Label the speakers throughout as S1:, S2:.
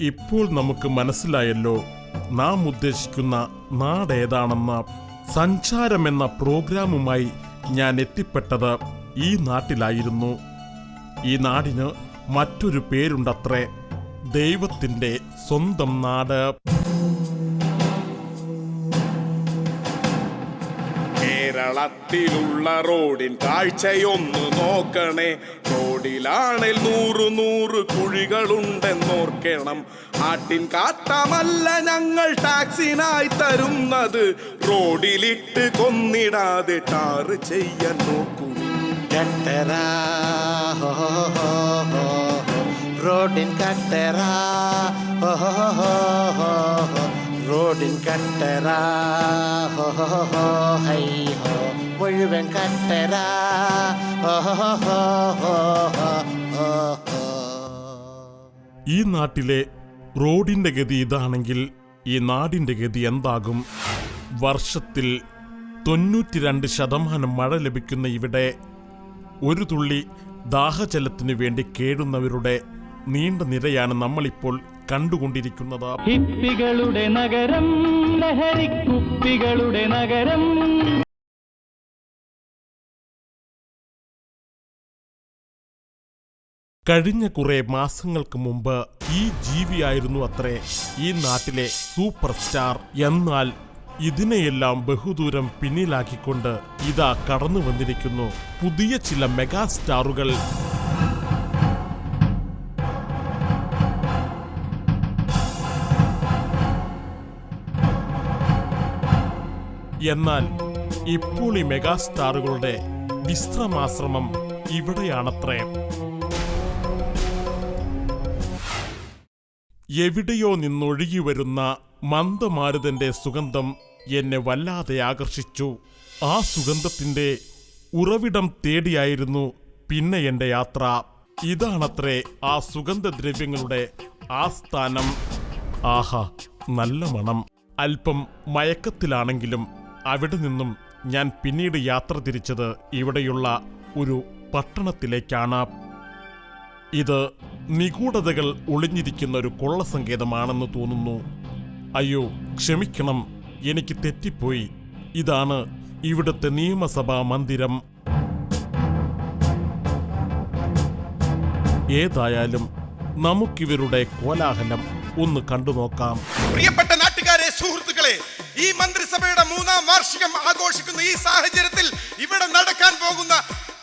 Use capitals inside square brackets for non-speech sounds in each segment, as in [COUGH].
S1: ഇപ്പോൾ നമുക്ക് മനസ്സിലായല്ലോ നാം ഉദ്ദേശിക്കുന്ന നാടേതാണെന്ന സഞ്ചാരം എന്ന പ്രോഗ്രാമുമായി ഞാൻ എത്തിപ്പെട്ടത് ഈ നാട്ടിലായിരുന്നു. ഈ നാടിന് മറ്റൊരു പേരുണ്ടത്രേ ദൈവത്തിന്റെ സ്വന്തം നാട്.
S2: കേരളത്തിലുള്ള റോഡിൻ കാഴ്ചയൊന്ന് നോക്കണേ റോഡിലാണെ നൂറ് നൂറ് കുഴികളുണ്ടെന്നോർക്കണം ആട്ടിൻ കാട്ടമല്ല ഞങ്ങൾ ടാക്സിനായി തരുന്നത് റോഡിലിട്ട് കൊന്നിടാതെ ടാറ് ചെയ്യാൻ നോക്കൂ
S3: കട്ടറാ. റോഡിൻ കട്ടറാ ഹോ. റോഡിൻ കട്ടറാ. മുഴുവൻ കട്ടറാ.
S1: ഈ നാട്ടിലെ റോഡിന്റെ ഗതി ഇതാണെങ്കിൽ ഈ നാടിന്റെ ഗതി എന്താകും? വർഷത്തിൽ തൊണ്ണൂറ്റിരണ്ട് ശതമാനം മഴ ലഭിക്കുന്ന ഇവിടെ ഒരു തുള്ളി ദാഹജലത്തിനു വേണ്ടി കേടുന്നവരുടെ നീണ്ട നിരയാണ് നമ്മളിപ്പോൾ കണ്ടുകൊണ്ടിരിക്കുന്നത്.
S4: ഹിപ്പികളുടെ നഗരം ലഹരിക്കുപ്പികളുടെ നഗരം.
S1: കഴിഞ്ഞ കുറെ മാസങ്ങൾക്ക് മുമ്പ് ഈ ജീവിയായിരുന്നു അത്രേ. ഈ നാട്ടിലെ സൂപ്പർ സ്റ്റാർ എന്നാൽ ഇതിനെയെല്ലാം ബഹുദൂരം പിന്നിലാക്കിക്കൊണ്ട് ഇതാ കടന്നു വന്നിരിക്കുന്നു പുതിയ ചില മെഗാ എന്നാൽ ഇപ്പോൾ ഈ മെഗാസ്റ്റാറുകളുടെ വിശ്രമാശ്രമം ഇവിടെയാണത്രേ. എവിടെയോ നിന്നൊഴുകി വരുന്ന മന്ദമാരുതന്റെ സുഗന്ധം എന്നെ വല്ലാതെ ആകർഷിച്ചു. ആ സുഗന്ധത്തിന്റെ ഉറവിടം തേടിയായിരുന്നു പിന്നെ എന്റെ യാത്ര. ഇതാണത്രേ ആ സുഗന്ധദ്രവ്യങ്ങളുടെ ആസ്ഥാനം. ആഹാ നല്ല മണം. അല്പം മയക്കത്തിലാണെങ്കിലും അവിടെ നിന്നും ഞാൻ പിന്നീട് യാത്ര തിരിച്ചത് ഇവിടെയുള്ള ഒരു പട്ടണത്തിലേക്കാണ്. ഇത് നിഗൂഢതകൾ ഒളിഞ്ഞിരിക്കുന്ന ഒരു കൊള്ള കൊള്ളസങ്കേതമാണെന്ന് തോന്നുന്നു. അയ്യോ ക്ഷമിക്കണം എനിക്ക് തെറ്റിപ്പോയി. ഇതാണ് ഇവിടുത്തെ നിയമസഭാ മന്ദിരം. ഏതായാലും നമുക്കിവരുടെ കോലാഹലം ഒന്ന് കണ്ടുനോക്കാം.
S5: പ്രിയപ്പെട്ട നാട്ടുകാരെ സുഹൃത്തുക്കളെ ഈ മന്ത്രിസഭയുടെ മൂന്നാം വാർഷികം ആഘോഷിക്കുന്ന ഈ സാഹചര്യത്തിൽ ഇവിടെ നടക്കാൻ പോകുന്ന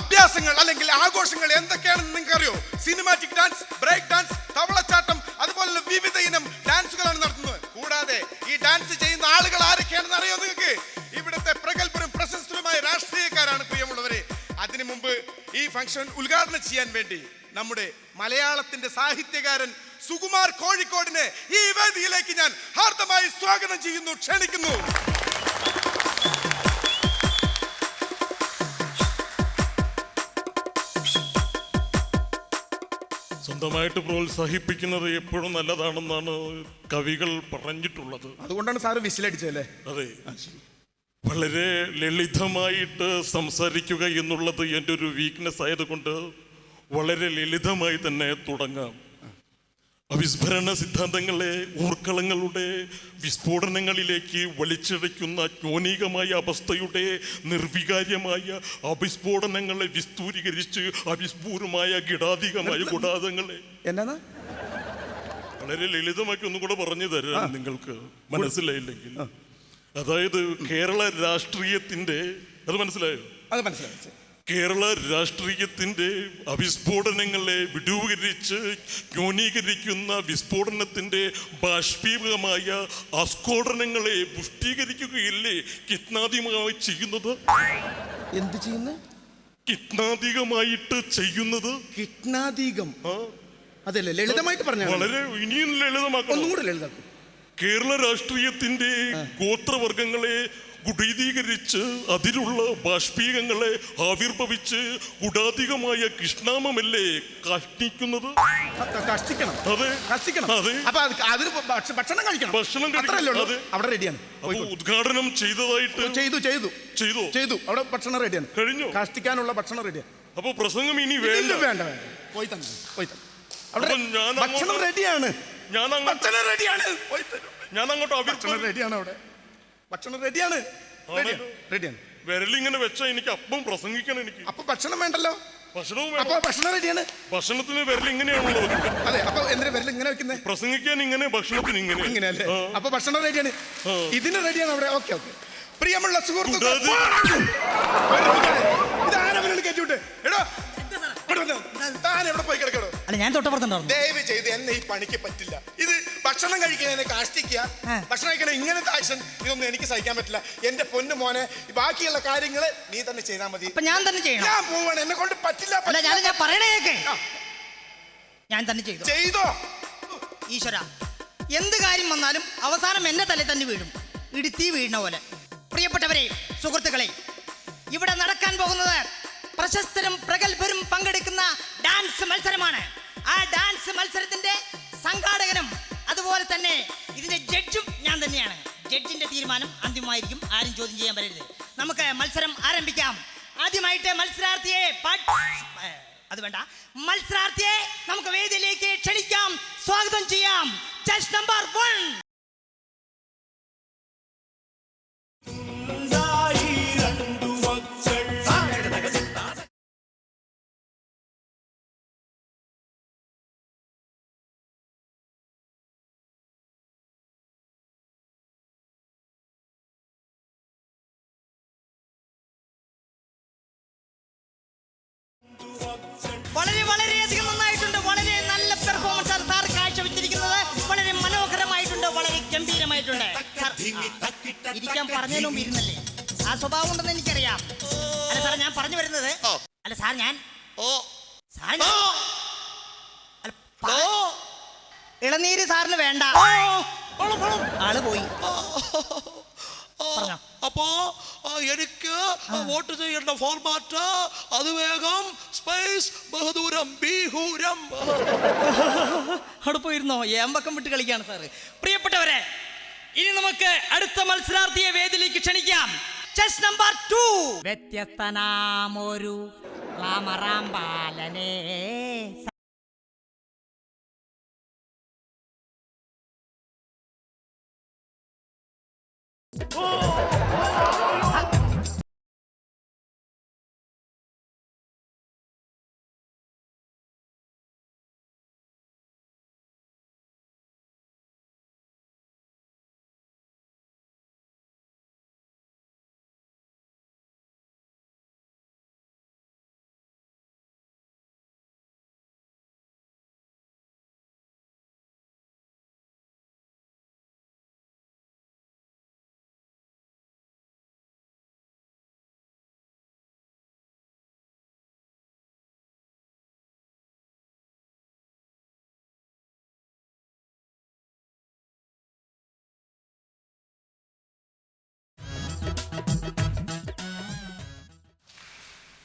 S5: അഭ്യാസങ്ങൾ അല്ലെങ്കിൽ ആഘോഷങ്ങൾ എന്തൊക്കെയാണെന്ന് നിങ്ങൾക്ക് അറിയോ സിനിമാറ്റിക് ഡാൻസ് ബ്രേക്ക് ഡാൻസ് തവളച്ചാട്ടം അതുപോലെ വിവിധ ഇനം ഡാൻസുകളാണ് നടത്തുന്നത്. കൂടാതെ ഈ ഡാൻസ് ചെയ്യുന്ന ആളുകൾ ആരൊക്കെയാണെന്ന് അറിയോ നിങ്ങൾക്ക്? ഇവിടുത്തെ പ്രഗത്ഭരും പ്രശസ്തരുമായ രാഷ്ട്രീയക്കാരാണ് പ്രിയമുള്ളവരെ. അതിനു മുമ്പ് ഈ ഫംഗ്ഷൻ ഉദ്ഘാടനം ചെയ്യാൻ വേണ്ടി നമ്മുടെ മലയാളത്തിന്റെ സാഹിത്യകാരൻ സുകുമാർ കോഴിക്കോടിനെ ഈ വേദിയിലേക്ക് ഞാൻ ഹാർദമായി സ്വാഗതം ചെയ്യുന്നു ക്ഷണിക്കുന്നു.
S1: സ്വന്തമായിട്ട് പ്രോത്സാഹിപ്പിക്കുന്നത് എപ്പോഴും നല്ലതാണെന്നാണ് കവികൾ പറഞ്ഞിട്ടുള്ളത്.
S5: അതുകൊണ്ടാണ് സാറ് വിസിലടിച്ചല്ലേ
S1: അതെ. വളരെ ലളിതമായിട്ട് സംസാരിക്കുക എന്നുള്ളത് എന്റെ ഒരു വീക്ക്നെസ് ആയതുകൊണ്ട് വളരെ ലളിതമായി തന്നെ തുടങ്ങാം. അവിസ്മരണ സിദ്ധാന്തങ്ങളെ ഊർക്കളങ്ങളുടെ വിസ്ഫോടനങ്ങളിലേക്ക് വലിച്ചിഴയ്ക്കുന്ന ജ്ഞോനികമായ അവസ്ഥയുടെ നിർവികാര്യമായ അവിസ്ഫോടനങ്ങളെ വിസ്തൂരീകരിച്ച് അവിസ്ഫൂരമായ ഗിടാധികമായ ഗുടാതങ്ങളെ
S5: എന്നാ
S1: വളരെ ലളിതമാക്കി ഒന്നും കൂടെ പറഞ്ഞു തരാം നിങ്ങൾക്ക് മനസ്സിലായില്ലെങ്കിൽ. അതായത് കേരള രാഷ്ട്രീയത്തിന്റെ അത് മനസ്സിലായോ?
S5: അത് മനസ്സിലായി.
S1: കേരള രാഷ്ട്രീയത്തിന്റെ അവിസ്ഫോടനങ്ങളെ വിടൂകരിച്ച് ന്യൂനീകരിക്കുന്ന വിസ്ഫോടനത്തിന്റെ ബാഷ്പീകമായ ആസ്ഫോടനങ്ങളെ പുഷ്ടീകരിക്കുകയില്ലേ കിത്നാദികമായി ചെയ്യുന്നത്?
S5: എന്ത് ചെയ്യുന്ന?
S1: കിത്നാദികമായിട്ട് ചെയ്യുന്നത്? കിത്നാധികം.
S5: അതല്ലേ ലളിതമായിട്ട് പറഞ്ഞു
S1: വളരെ ഇനിയും ലളിതമാക്കണം.
S5: ഒന്നും കൂടെ
S1: കേരള രാഷ്ട്രീയത്തിന്റെ ഗോത്രവർഗങ്ങളെ ഗുഡീതീകരിച്ച് അതിലുള്ള ബാഷ്പീകങ്ങളെ ആവിർഭവിച്ച് ഗുഡാധികമായ കൃഷ്ണാമമല്ലേ കഷ്ണിക്കുന്നത്?
S5: കഷ്ടിക്കണം.
S1: അതെ.
S5: കഷ്ടിക്കണം.
S1: അതെ.
S5: അപ്പൊ അത് അതിന് ഭക്ഷ- ഭക്ഷണം കഴിക്കണം.
S1: ഭക്ഷണം.
S5: അവിടെ റെഡിയാണ്
S1: അപ്പൊ ഉദ്ഘാടനം ചെയ്തതായിട്ട്
S5: ചെയ്തു ചെയ്തു.
S1: ചെയ്തു?
S5: ചെയ്തു. അവിടെ ഭക്ഷണം റെഡിയാണ്
S1: കഴിഞ്ഞു?
S5: കഷ്ടിക്കാനുള്ള ഭക്ഷണം റെഡിയാണ്
S1: അപ്പൊ പ്രസംഗം ഇനി വേണ്ട.
S5: വേണ്ട വേണ്ട. പോയി തന്നെ പോയി തന്നെ. ഭക്ഷണം റെഡിയാണ്
S2: ഞാൻ
S5: ഭക്ഷണം റെഡിയാണ് പോയി തരൂ.
S2: ഞാൻ അങ്ങോട്ട്
S5: റെഡിയാണ് അവിടെ. ഭക്ഷണം റെഡിയാണ്. റെഡിയാണ്.
S2: വിരലിങ്ങനെ വെച്ചാ എനിക്ക് അപ്പം പ്രസംഗിക്കണം എനിക്ക്.
S5: അപ്പൊ ഭക്ഷണം വേണ്ടല്ലോ.
S2: ഭക്ഷണവും
S5: അപ്പൊ ഭക്ഷണം റെഡിയാണ്.
S2: ഭക്ഷണത്തിന് വിരൽ ഇങ്ങനെയാണല്ലോ.
S5: അതെ അപ്പൊ എന്തിനാ വിരൽ ഇങ്ങനെ വെക്കുന്നത്
S2: പ്രസംഗിക്കാൻ ഇങ്ങനെ ഭക്ഷണത്തിന് ഇങ്ങനെ.
S5: ഇങ്ങനെയല്ലേ?
S2: അല്ലേ
S5: അപ്പൊ ഭക്ഷണം റെഡിയാണ്. ഇതിന് റെഡിയാണ് അവിടെ. Okay okay. പ്രിയമുള്ള
S6: അല്ല ഞാൻ തൊട്ടപ്പുറത്തുണ്ടായിരുന്നു.
S5: ദയവ് ചെയ്ത് എന്നെ ഈ പണിക്ക് പറ്റില്ല. ഇത് ഭക്ഷണം കഴിക്കുന്നതിനെ കാഷ്ടിക്കുക. ഭക്ഷണം കഴിക്കണ ഇങ്ങനത്തെ ആക്ഷൻ ഇതൊന്നും എനിക്ക് സഹിക്കാൻ പറ്റില്ല. എന്റെ പൊന്നു മോനെ ബാക്കിയുള്ള കാര്യങ്ങൾ നീ തന്നെ ചെയ്താൽ മതി.
S6: അപ്പൊ ഞാൻ തന്നെ ചെയ്യണം.
S5: ഞാൻ പോവാണ്. എന്നെ കൊണ്ട് പറ്റില്ല
S6: അല്ല ഞാൻ. ഞാൻ പറയണേ കേക്ക്. ഞാൻ തന്നെ ചെയ്തു?
S5: ചെയ്തോ.
S6: ഈശ്വര എന്ത് കാര്യം വന്നാലും അവസാനം എന്നെ തലയിൽ തന്നെ വീഴും. ഇടുത്തി വീഴുന്ന പോലെ. പ്രിയപ്പെട്ടവരെ സുഹൃത്തുക്കളെ ഇവിടെ നടക്കാൻ പോകുന്നത് പ്രശസ്തരും പ്രഗത്ഭരും പങ്കെടുക്കുന്ന ഡാൻസ് മത്സരമാണ്. ആ ഡാൻസ് മത്സരത്തിന്റെ സംഘാടകനും അതുപോലെ തന്നെ ഇതിന്റെ ജഡ്ജും ഞാൻ തന്നെയാണ്. ജഡ്ജിന്റെ തീരുമാനം അന്തിമമായിരിക്കും. ആരും ചോദ്യം ചെയ്യാൻ വരരുത്. നമുക്ക് മത്സരം ആരംഭിക്കാം. ആദ്യമായിട്ട് മത്സരാർത്ഥിയെ അത് വേണ്ട. മത്സരാർത്ഥിയെ നമുക്ക് വേദിയിലേക്ക് ക്ഷണിക്കാം. സ്വാഗതം ചെയ്യാം. നമ്പർ വൺ ഗംഭീരമായിട്ടുണ്ട്. ഇരിക്കാൻ പറഞ്ഞതിന് മുമ്പ് ഇരുന്നല്ലേ? ആ സ്വഭാവം ഉണ്ടെന്ന് എനിക്കറിയാം. അല്ല സാർ ഞാൻ പറഞ്ഞു വരുന്നത് അല്ല സാർ ഞാൻ ഓ. സാർ ഇളനീര് സാറിന് വേണ്ട. ആൾ പോയി. പറഞ്ഞോ.
S7: അപ്പോ എനിക്ക് വോട്ട് ചെയ്യേണ്ട ഫോർമാറ്റ് അത് വേഗം സ്പേസ് ബഹദൂരം ബീഹൂരം. [LAUGHS]
S6: അവിടെ പോയിരുന്നോ? ഏമ്പക്കം വിട്ട് കളിക്കാണ് സാറ്. പ്രിയപ്പെട്ടവരെ ഇനി നമുക്ക് അടുത്ത മത്സരാർത്ഥിയെ വേദിയിലേക്ക് ക്ഷണിക്കാം. ചെസ് നമ്പർ ടു വ്യത്യസ്തനാമൊരു ക്ലാമറാം ബാലനെ. ¡Oh!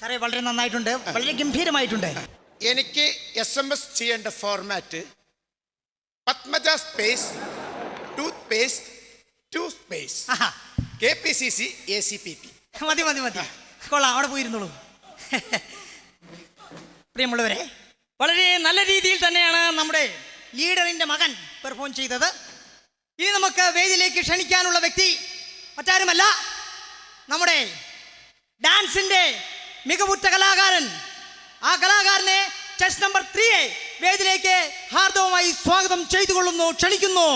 S6: സാറേ വളരെ നന്നായിട്ടുണ്ട്. വളരെ ഗംഭീരമായിട്ടുണ്ട്.
S5: എനിക്ക് എസ് എം എസ് ചെയ്യേണ്ട format Padmaja space toothpaste two space
S6: Aaha.
S5: K P C C A C P P
S6: മതി മതി മതി. കൊള്ളാം അവിടെ പോയിരുന്നുള്ളൂ പ്രിയമുള്ളവരെ വളരെ നല്ല രീതിയിൽ തന്നെയാണ് നമ്മുടെ ലീഡറിന്റെ മകൻ പെർഫോം ചെയ്തത്. ഇനി നമുക്ക് വേദിയിലേക്ക് ക്ഷണിക്കാനുള്ള വ്യക്തി മറ്റാരുമല്ല നമ്മുടെ ഡാൻസിന്റെ മികവുറ്റ കലാകാരൻ. ആ കലാകാരനെ ചെസ് നമ്പർ ത്രീയെ വേദിയിലേക്ക് ഹാർദവുമായി സ്വാഗതം ചെയ്തുകൊള്ളുന്നു. ക്ഷണിക്കുന്നു.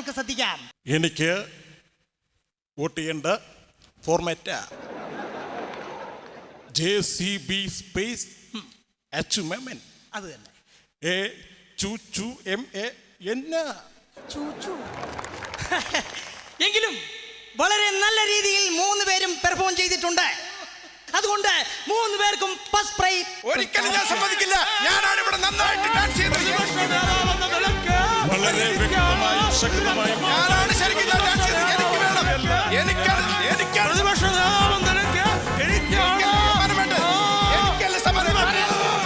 S6: നമുക്ക് ശ്രദ്ധിക്കാം.
S2: എനിക്ക് വോട്ട് ചെയ്യേണ്ട format J C B space H മെമൻ
S6: അത് തന്നെ.
S2: എ ചു ചു എം എ എന്നാ
S6: എങ്കിലും വളരെ നല്ല രീതിയിൽ മൂന്ന് പേരും പെർഫോം ചെയ്തിട്ടുണ്ട്. അതുകൊണ്ട് മൂന്ന് പേർക്കും ഫസ്റ്റ് പ്രൈസ്
S5: ഒരിക്കലും ഞാൻ സമ്മതിക്കില്ല. ഞാനാണ് ഇവിടെ നന്നായിട്ട് ഡാൻസ് ചെയ്യുന്നത്. [LAUGHS]
S1: വളരെ വ്യക്തമായും ശക്തമായും
S5: ഞാനാണ് ശരിക്കും എനിക്ക് വേണം?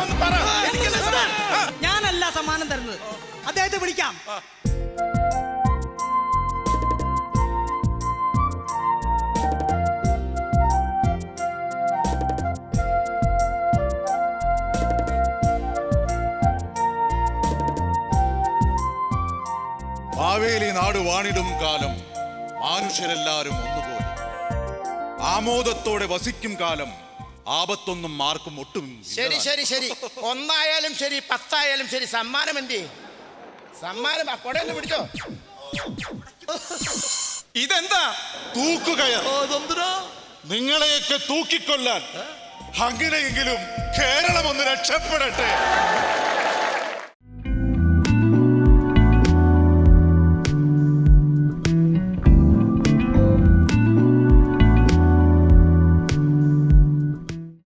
S5: ഒന്ന് പറ. എനിക്കല്ലേ സമ്മാനം?
S6: ഞാനല്ല സമ്മാനം തരുന്നത്. അദ്ദേഹത്തെ വിളിക്കാം.
S8: മാവേലി നാട് വാണിടും കാലം മനുഷ്യരെല്ലാരും ഒന്നുപോലെ. ആമോദത്തോടെ വസിക്കും കാലം ആപത്തൊന്നും ആർക്കും ഒട്ടും
S3: ശരി ശരി ശരി. ഒന്നായാലും ശരി പത്തായാലും ശരി. സമ്മാനം എന്തി സമ്മാനം ആ കൊടയൊന്ന് പിടിച്ചോ.
S5: ഇതെന്താ?
S8: തൂക്കുകയർ നിങ്ങളെയൊക്കെ തൂക്കിക്കൊല്ലാൻ അങ്ങനെയെങ്കിലും കേരളം ഒന്ന് രക്ഷപ്പെടട്ടെ.